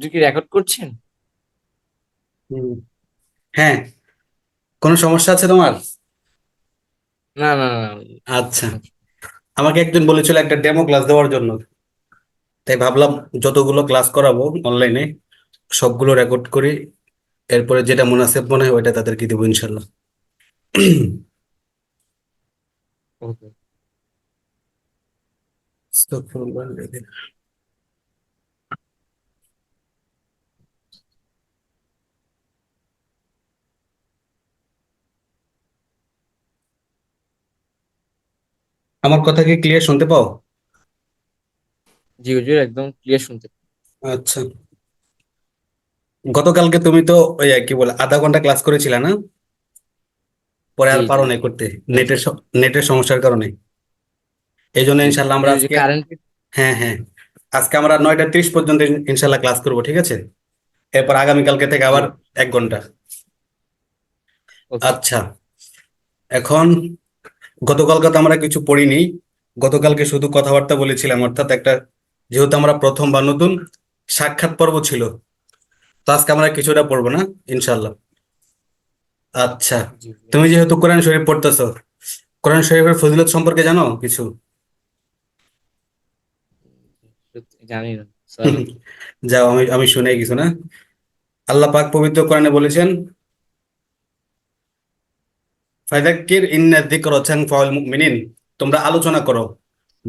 আপনি কি রেকর্ড করছেন। হ্যাঁ। কোনো সমস্যা আছে তোমার? না না না আচ্ছা। আমাকে একজন বলেছিল একটা ডেমো ক্লাস দেওয়ার জন্য। তাই ভাবলাম যতগুলো ক্লাস করাবো অনলাইনে সবগুলো রেকর্ড করি। এরপরে যেটা মুনাসেব মনে হয় ওইটা তাদেরকে দেবো ইনশাল্লাহ। ওকে। আমার কথা কি ক্লিয়ার শুনতে পাও? জি হুজুর একদম ক্লিয়ার শুনতে আচ্ছা। গতকালকে তুমি তো ওই কি বলে আধা ঘণ্টা ক্লাস করেছিলে না? পরে আর পারো। নাই করতে নেটের নেটের সমস্যার কারণে। এই জন্য ইনশাল্লাহ আমরা আজকে হ্যাঁ হ্যাঁ। আজকে আমরা নয়টা ত্রিশ পর্যন্ত ইনশাল্লাহ ক্লাস করব ঠিক আছে? এরপর আগামীকালকে থেকে আবার এক ঘণ্টা। আচ্ছা। এখন গতকালকে তো আমরা কিছু পড়িনি। গতকালকে শুধু কথাবার্তা বলেছিলাম অর্থাৎ একটা যেহেতু আমরা প্রথম বা নতুন সাক্ষাৎ পর্ব ছিল তো আজকে আমরা কিছুটা পড়ব না? ইনশাল্লাহ আচ্ছা তুমি যেহেতু কোরআন শরীফ পড়তেছো কোরআন শরীফের ফজিলত সম্পর্কে জানো কিছু? সত্যি জানি না যাও আমি আমি শুনে কিছু না। আল্লাহ পাক পবিত্র কোরআনে বলেছেন ফাযাক্কির ইন্না যিকরা তানফাউল মুমিনিন, তোমরা আলোচনা করো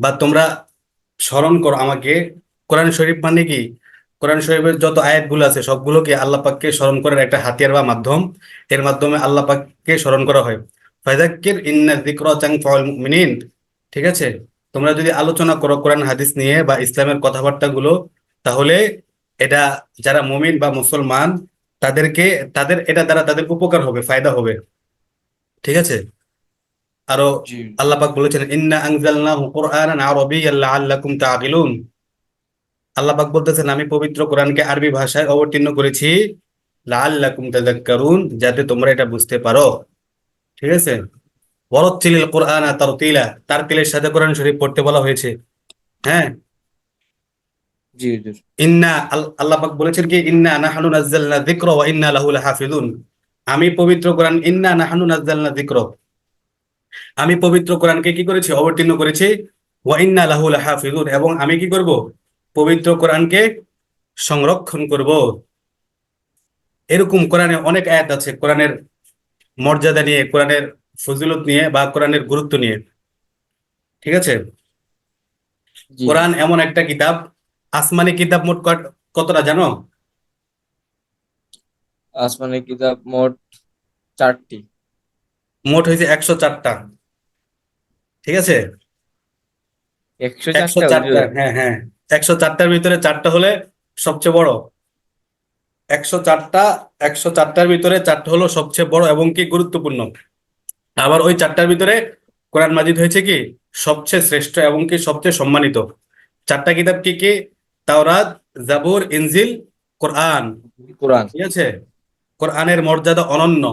বা তোমরা স্মরণ করো আমাকে। কোরআন শরীফ মানে কি? কোরআন শরীফের যত আয়াতগুলো আছে, সবগুলোকে আল্লাহ পাককে স্মরণ করার একটা হাতিয়ার বা মাধ্যম। এর মাধ্যমে আল্লাহ পাককে স্মরণ করা হয়। ফাযাক্কির ইন্না যিকরা তানফাউল মুমিনিন, ঠিক আছে? তোমরা যদি আলোচনা করো কোরআন হাদিস নিয়ে বা ইসলামের কথাবার্তাগুলো, তাহলে এটা যারা মুমিন বা মুসলমান, তাদেরকে, তাদের, এটা দ্বারা তাদের উপকার হবে, ফায়দা হবে। ঠিক আছে? আরও আল্লাহ পাক বলেছেন ইন্না আনজালনাহু কুরআনান আরাবিয়্যান লাআল্লাকুম তাআকিলুন। আল্লাহ পাক বলতেছেন আমি পবিত্র কোরআনকে আরবি ভাষায় অবতীর্ণ করেছি। লাআল্লাকুম তাযাক্কারুন যাতে তোমরা এটা বুঝতে পারো। ঠিক আছে? ওয়ারাত্তিলিল কুরআনা তারতিলা। তারতিলের সাথে কোরআন শরীফ পড়তে বলা হয়েছে। হ্যাঁ? জি ইন্না আল- আল্লাহ পাক বলেছেন কি? ইন্না নাহনু নাজ্জালনা যিকরা ওয়া ইন্না লাহু লাহাফিজুন আমি পবিত্র কোরআন ইন্না নাহনু নাজ্জালনা যিকরা আমি পবিত্র কোরআনকে কি করেছি? অবতীর্ণ করেছি। ওয়া ইন্না লাহু লাহাফিজুন। এবং আমি কি করব? পবিত্র কোরআনকে সংরক্ষণ করব। এরকম কোরআনে অনেক আয়াত আছে কোরআনের মর্যাদা নিয়ে কোরআনের ফজিলত নিয়ে বা কোরআনের গুরুত্ব নিয়ে। ঠিক আছে? কোরআন এমন একটা কিতাব। আসমানি কিতাব মোট কতটা জানো? আসমানের কিতাব মোট চারটি। মোট হয়েছে একশো চারটা। ঠিক আছে? একশো চারটা হ্যাঁ হ্যাঁ। একশো চারটার ভিতরে চারটা হলে সবচেয়ে বড়। একশো চারটা একশো চারটার ভিতরে চারটা হলো সবচেয়ে বড় এবং কি গুরুত্বপূর্ণ। আবার ওই চারটার ভিতরে কোরআন মাজিদ হয়েছে কি? সবচেয়ে শ্রেষ্ঠ এবং কি সবচেয়ে সম্মানিত। চারটা কিতাব কি কি? তাওরাত জাবুর ইনজিল কোরআন। কোরআন। ঠিক আছে? কোরআনের মর্যাদা অনন্য,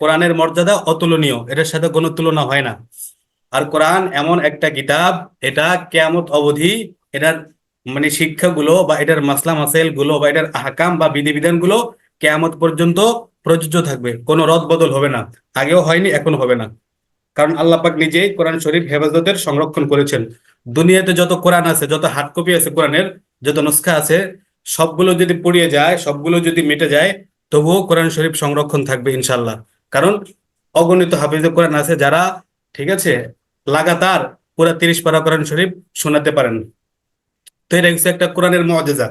কোরআনের মর্যাদা অতুলনীয়, এটার সাথে কোনো তুলনা হয় না। আর কোরআন এমন একটা কিতাব, এটা কেয়ামত অবধি এটার মানে শিক্ষাগুলো বা এটার মাসলা মাসাইলগুলো বা এটার আহকাম বা বিধিবিধানগুলো কেয়ামত পর্যন্ত প্রযোজ্য থাকবে, কোনো রদ বদল হবে না, আগেও হয়নি এখন হবে না। কারণ আল্লাহ পাক নিজেই কোরআন শরীফ হেফাজতের সংরক্ষণ করেছেন। দুনিয়াতে যত কোরআন আছে, যত হার্ড কপি আছে কোরআনের, যত নুসখা আছে, সবগুলো যদি পড়িয়ে যায়, সবগুলো যদি মিটে যায় তবুও কোরআন শরীফ সংরক্ষণ থাকবে ইনশাল্লাহ কারণ অগণিত হাফিজে কোরআন আছে যারা, ঠিক আছে, লাগাতার পুরা তিরিশ পারা কোরআন শরীফ শোনাতে পারেন। তো এটা হচ্ছে একটা কোরআনের মজেজা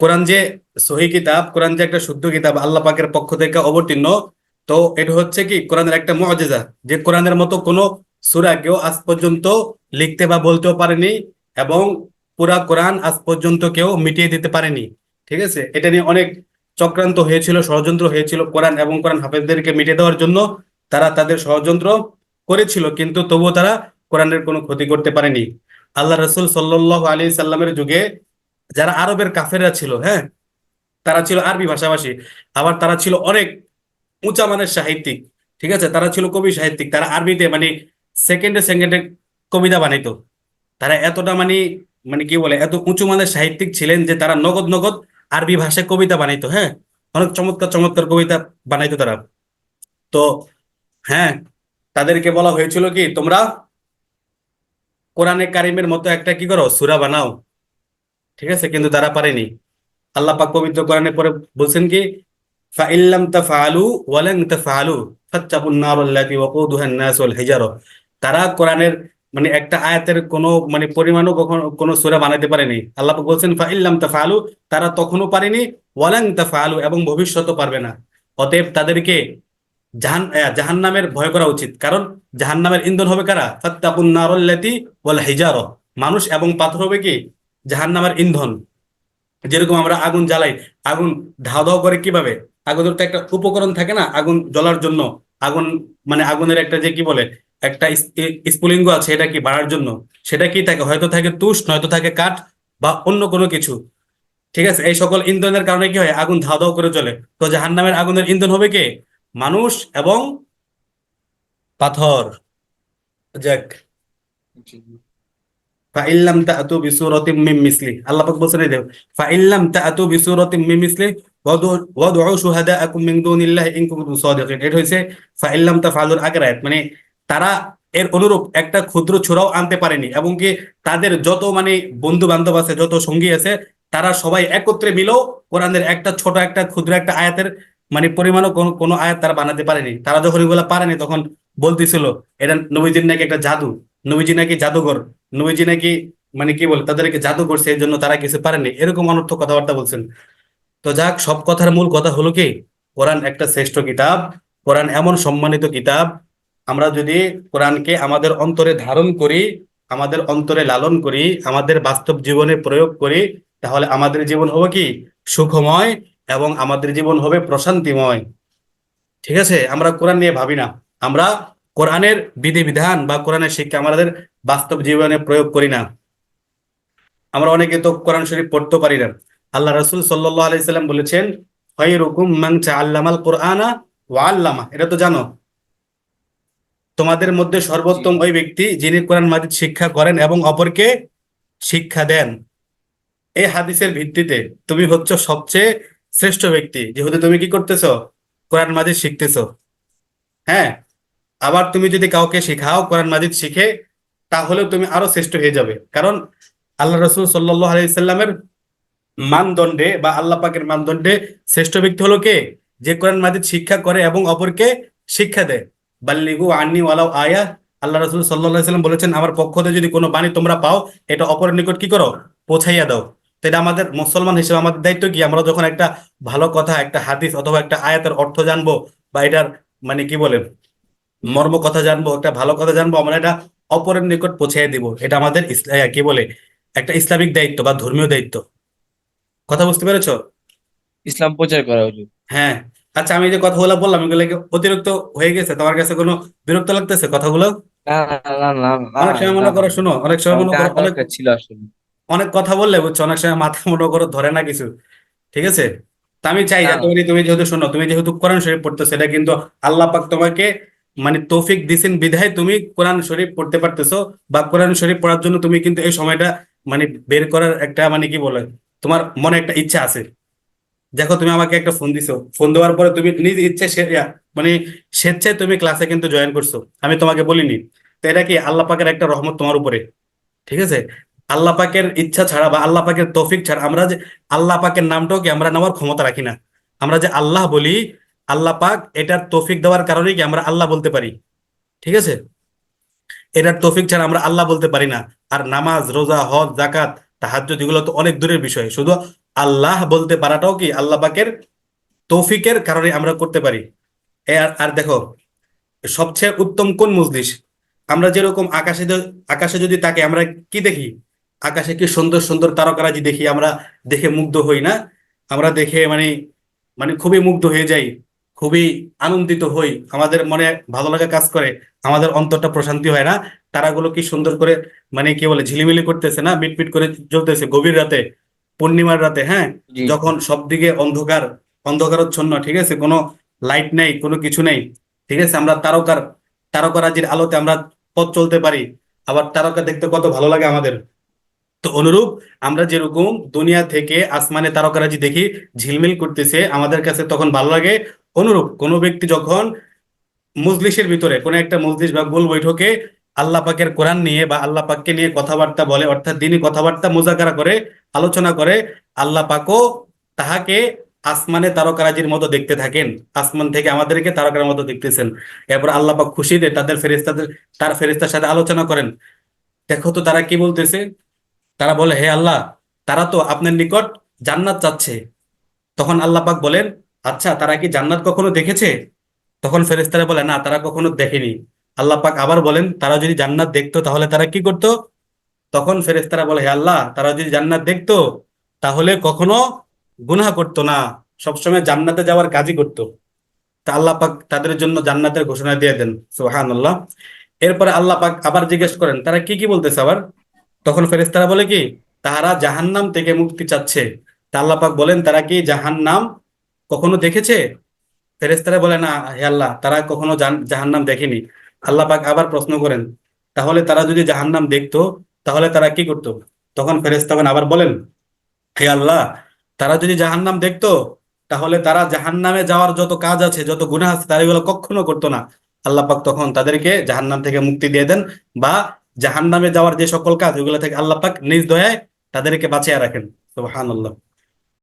কোরআন যে সহি কিতাব, কোরআন যে একটা শুদ্ধ কিতাব আল্লাহ পাকের পক্ষ থেকে অবতীর্ণ, তো এটা হচ্ছে কি, কোরআনের একটা মজেজা যে কোরআনের মতো কোনো সুরা কেউ আজ পর্যন্ত লিখতে বা বলতেও পারেনি এবং পুরা কোরআন আজ পর্যন্ত কেউ মিটিয়ে দিতে পারেনি। ঠিক আছে? এটা নিয়ে অনেক চক্রান্ত হয়েছিল, ষড়যন্ত্র হয়েছিল কোরআন এবং কোরআন হাফেজদেরকে মিটে দেওয়ার জন্য তারা তাদের ষড়যন্ত্র করেছিল, কিন্তু তবুও তারা কোরআনের কোনো ক্ষতি করতে পারেনি। আল্লাহ রসুল সাল্লাহ আলী সাল্লামের যুগে যারা আরবের কাফেররা ছিল হ্যাঁ তারা ছিল আরবি ভাষাভাষী, আবার তারা ছিল অনেক উঁচা মানের সাহিত্যিক, ঠিক আছে? তারা ছিল কবি সাহিত্যিক, তারা আরবিতে মানে সেকেন্ডে সেকেন্ডে কবিতা বানাইতো। তারা এতটা মানে মানে কি বলে, এত উঁচু মানের সাহিত্যিক ছিলেন যে তারা নগদ নগদ আরবি ভাষায় কবিতা বানাইতো হ্যাঁ? অনেক চমৎকার চমৎকার কবিতা বানাইতো তারা। তো হ্যাঁ তাদেরকে বলা হয়েছিল কি, তোমরা কোরআনে কারিমের মতো একটা কি করো, সুরা বানাও। ঠিক আছে? কিন্তু তারা পারেনি। আল্লাহ পাক পবিত্র কোরআনে পরে বলছেন কি ফাইল্লাম তাফআলু ওয়ালান তাফআলু ফাত্তাকুন তারা কোরআনের মানে একটা আয়াতের কোনো মানে পরিমাণও কখনো কোনো সূরা বানাতে পারেনি। আল্লাহ বলছেন, ফাইল্লাম তাফআলু তারা তখনও পারেনি ওয়ালান তাফআলু এবং ভবিষ্যতেও পারবে না। অতএব তাদেরকে জাহান জাহান্নামের ভয় করা উচিত। কারণ জাহান্নামের ইন্ধন হবে কারা? ফাত্তাকুন নারাল্লাতী ওয়াল হিজারা। মানুষ এবং পাথর হবে কি? জাহান্নামের ইন্ধন। যেরকম আমরা আগুন জ্বালাই, আগুন ধাও ধাও করে কীভাবে? আগুনের তো একটা উপকরণ থাকে না, আগুন জ্বলার জন্য। আগুন মানে আগুনের একটা যে কি বলে একটা স্ফুলিঙ্গ আছে এটা কি বাড়ার জন্য? সেটা কি থাকে? হয়তো থাকে তুষ নয়তো থাকে কাঠ বা অন্য কোনো কিছু। ঠিক আছে? এই সকল ইন্ধনের কারণে কি হয়? আগুন ধাও ধাও করে চলে। তো জাহান্নামের আগুনের ইন্ধন হবে কে? মানুষ এবং পাথর। যাক। ফাইল্লাম তাআতু বিসূরাতিম মিন মিসলি। আল্লাহ পাক বলছেন দেখো ফাইল্লাম তাআতু বিসূরাতিম মিন মিসলি ওয়াদউ ওয়াদউ শুহাদাআকুম মিন দুনিল্লাহি ইন কুনতুম সাদিকিন। এটা হইছে ফাইল্লাম তাফআলুর আগের আয়াত। মানে তারা এর অনুরূপ একটা ক্ষুদ্র ছোড়াও আনতে পারেনি এবং কি তাদের যত মানে বন্ধু বান্ধব আছে, যত সঙ্গী আছে, তারা সবাই একত্রে মিলেও কোরআনের একটা ছোট একটা ক্ষুদ্র একটা আয়াতের মানে পরিমাণও কোনো কোনো আয়াত তারা বানাতে পারেনি। তারা যখন এগুলা পারেনি তখন বলতেছিল এটা নবীজির নাকি একটা জাদু, নবীজি নাকি জাদুঘর, নবীজি নাকি মানে কি বলে, তাদেরকে জাদু করছে, এই জন্য তারা কিছু পারেনি। এরকম অনর্থ কথাবার্তা বলছেন। তো যাক, সব কথার মূল কথা হলো কি, কোরআন একটা শ্রেষ্ঠ কিতাব, কোরআন এমন সম্মানিত কিতাব আমরা যদি কোরআনকে আমাদের অন্তরে ধারণ করি, আমাদের অন্তরে লালন করি, আমাদের বাস্তব জীবনে প্রয়োগ করি, তাহলে আমাদের জীবন হবে কি? সুখময় এবং আমাদের জীবন হবে প্রশান্তিময়। ঠিক আছে? আমরা কোরআন নিয়ে ভাবি না। আমরা কোরআনের বিধিবিধান বা কোরআনের শিক্ষা আমাদের বাস্তব জীবনে প্রয়োগ করি না। আমরা অনেকে তো কোরআন শরীফ পড়তে পারি না। আল্লাহ রাসূল সাল্লাল্লাহু আলাইহি সাল্লাম বলেছেন, খায়রুকুম মান তাআল্লামাল কুরআনা ওয়া আল্লামা। এটা তো জানো? তোমাদের মধ্যে সর্বোত্তম ওই ব্যক্তি যিনি কোরআন মাজিদ শিক্ষা করেন এবং অপরকে শিক্ষা দেন। এই হাদিসের ভিত্তিতে তুমি হচ্ছ সবচেয়ে শ্রেষ্ঠ ব্যক্তি। যেহেতু তুমি কি করতেছো? কোরআন মাজিদ শিখতেছো। হ্যাঁ? আবার তুমি যদি কাউকে শেখাও কোরআন মাজিদ শিখে তাহলেও তুমি আরও শ্রেষ্ঠ হয়ে যাবে। কারণ আল্লাহ রসুল সাল্লাল্লাহু আলাইহি সাল্লামের মানদণ্ডে বা আল্লাহ পাকের মানদণ্ডে শ্রেষ্ঠ ব্যক্তি হলো কে? যে কোরআন মাজিদ শিক্ষা করে এবং অপরকে শিক্ষা দেয়। বাল্লিগু আন্নি ওয়ালাউ আয়া আল্লাহ রসুল আলাইহি সাল্লাম বলেছেন আমার পক্ষ থেকে যদি কোনো বাণী তোমরা পাও এটা অপরের নিকট কি করো? পৌঁছাইয়া দাও। তো এটা আমাদের মুসলমান হিসেবে আমাদের দায়িত্ব কি? আমরা যখন একটা ভালো কথা একটা হাদিস অথবা একটা আয়াতের অর্থ জানব বা এটার মানে কি বলে মর্ম কথা জানব একটা ভালো কথা জানব আমরা এটা অপরের নিকট পৌঁছে দিব। এটা আমাদের কি বলে একটা ইসলামিক দায়িত্ব বা ধর্মীয় দায়িত্ব। কথা বুঝতে পেরেছ? ইসলাম প্রচার করা উচিত। হ্যাঁ। আচ্ছা আমি যে কথাগুলো বললাম এগুলো অতিরিক্ত হয়ে গেছে? তোমার কাছে কোনো বিরক্ত লাগতেছে কথাগুলো? অনেক সময় মনে করো শুনো অনেক সময় মনে করো অনেক ছিল আসলে। অনেক কথা বললে বুঝছ অনেক সময় মাথা মনে করো ধরে না কিছু ঠিক আছে? তা আমি চাই যে তুমি তুমি যেহেতু শোনো তুমি যেহেতু কোরআন শরীফ পড়তেছো এটা কিন্তু আল্লাহ পাক তোমাকে মানে তৌফিক দিছেন বিধায় তুমি কোরআন শরীফ পড়তে পারতেছো বা কোরআন শরীফ পড়ার জন্য তুমি কিন্তু এই সময়টা মানে বের করার একটা মানে কি বলে তোমার মনে একটা ইচ্ছা আছে। দেখো, তুমি আমাকে একটা ফোন দিছো। ফোন দেওয়ার পরে তুমি নিজ ইচ্ছে মানে স্বেচ্ছায় তুমি ক্লাসে কিন্তু জয়েন করছ। আমি তোমাকে বলিনি। তো এটা কি আল্লাহ পাকের একটা রহমত তোমার উপরে? ঠিক আছে? আল্লাহ পাকের ইচ্ছা ছাড়া বা আল্লাহ পাকের তৌফিক ছাড়া আমরা যে আল্লাহ পাকের নামটাও কি আমরা নেওয়ার ক্ষমতা রাখি না? আমরা যে আল্লাহ বলি, আল্লাহ পাক এটার তৌফিক দেওয়ার কারণেই কি আমরা আল্লাহ বলতে পারি? ঠিক আছে? এটার তৌফিক ছাড়া আমরা আল্লাহ বলতে পারি না। আর নামাজ, রোজা, হজ জাকাত তাহাজ্জুদ, এগুলো তো অনেক দূরের বিষয়। শুধু আল্লাহ বলতে পারাটাও কি আল্লাহ পাকের তৌফিকের কারণে আমরা করতে পারি? আর দেখো, সবচেয়ে উত্তম কোন মজলিস? আমরা যেরকম আকাশে আকাশে যদি তাকে আমরা কি দেখি? আকাশে কি সুন্দর সুন্দর তারকারাজি দেখি, আমরা দেখে মুগ্ধ হই না? আমরা দেখে মানে মানে খুবই মুগ্ধ হয়ে যাই, খুবই আনন্দিত হই, আমাদের মনে ভালো লাগা কাজ করে, আমাদের অন্তরটা প্রশান্তি হয় না? তারাগুলো কি সুন্দর করে মানে কি বলে, ঝিলিমিলি করতেছে না? মিটমিট করে জ্বলতেছে গভীর রাতে? পূর্ণিমার রাতে হ্যাঁ? যখন সবদিকে অন্ধকার অন্ধকারচ্ছন্ন ঠিক আছে? কোনো লাইট নেই কোনো কিছু নেই ঠিক আছে? আমরা তারকার তারকারাজির আলোতে আমরা পথ চলতে পারি। আবার তারকা দেখতে কত ভালো লাগে আমাদের। তো অনুরূপ আমরা যেরকম দুনিয়া থেকে আসমানে তারকারাজি দেখি ঝিলমিল করতেছে আমাদের কাছে তখন ভালো লাগে। অনুরূপ কোনো ব্যক্তি যখন মজলিসের ভিতরে কোনো একটা মজলিস বা গোল বৈঠকে আল্লাহ পাকের কোরআন নিয়ে বা আল্লাহ পাককে নিয়ে কথাবার্তা বলে অর্থাৎ দিনই কথাবার্তা মোজাকারা করে আলোচনা করে আল্লাহ পাকও তাহাকে আসমানে তারকারাজির মতো দেখতে থাকেন। আসমান থেকে আমাদেরকে তারকার মতো দেখতেছেন। এরপর আল্লাহ পাক খুশিতে তাদের ফেরেস্তাদের তার ফেরেস্তার সাথে আলোচনা করেন। দেখো তো তারা কি বলতেছে? তারা বলে, হে আল্লাহ, তারা তো আপনার নিকট জান্নাত চাচ্ছে। তখন আল্লাহ পাক বলেন আচ্ছা তারা কি জান্নাত কখনো দেখেছে? তখন ফেরেশতারা বলে, না, তারা কখনো দেখেনি। আল্লাহ পাক আবার বলেন, তারা যদি জান্নাত দেখতো, তাহলে তারা কি করত? তখন ফেরেশতারা বলে, হে আল্লাহ, তারা যদি জান্নাত দেখতো, তাহলে কখনো গুনাহ করতো না। সবসময় জান্নাতে যাওয়ার কাজই করতো। তা আল্লাহ পাক তাদের জন্য জান্নাতের ঘোষণা দিয়ে দেন, সুবহানাল্লাহ। এরপরে আল্লাহ পাক আবার জিজ্ঞেস করেন, তারা কি কি বলতেছে আবার? তখন ফেরেশতারা বলে কি, তাহারা জাহান্নাম থেকে মুক্তি চাচ্ছে। তা আল্লাহ পাক বলেন, তারা কি জাহান্নাম কখনো দেখেছে? ফেরেশতারা বলে, না, হে আল্লাহ, তারা কখনো জাহান্নাম দেখেনি। আল্লাহ পাক আবার প্রশ্ন করেন, তাহলে তারা যদি জাহান্নাম দেখতো তাহলে তারা কি করতো? তখন ফেরেস্তাগণ আবার বলেন, হে আল্লাহ, তারা যদি জাহান্নাম দেখতো, তাহলে তারা জাহান্নামে যাওয়ার যত কাজ আছে, যত গুণা আছে, তারা এগুলো কখনো করতো না। আল্লাহ পাক তখন তাদেরকে জাহান্নাম থেকে মুক্তি দিয়ে দেন বা জাহান্নামে যাওয়ার যে সকল কাজ, ওগুলো থেকে আল্লাহ পাক নিজ দয়ায় তাদেরকে বাঁচিয়ে রাখেন। সুবহানাল্লাহ।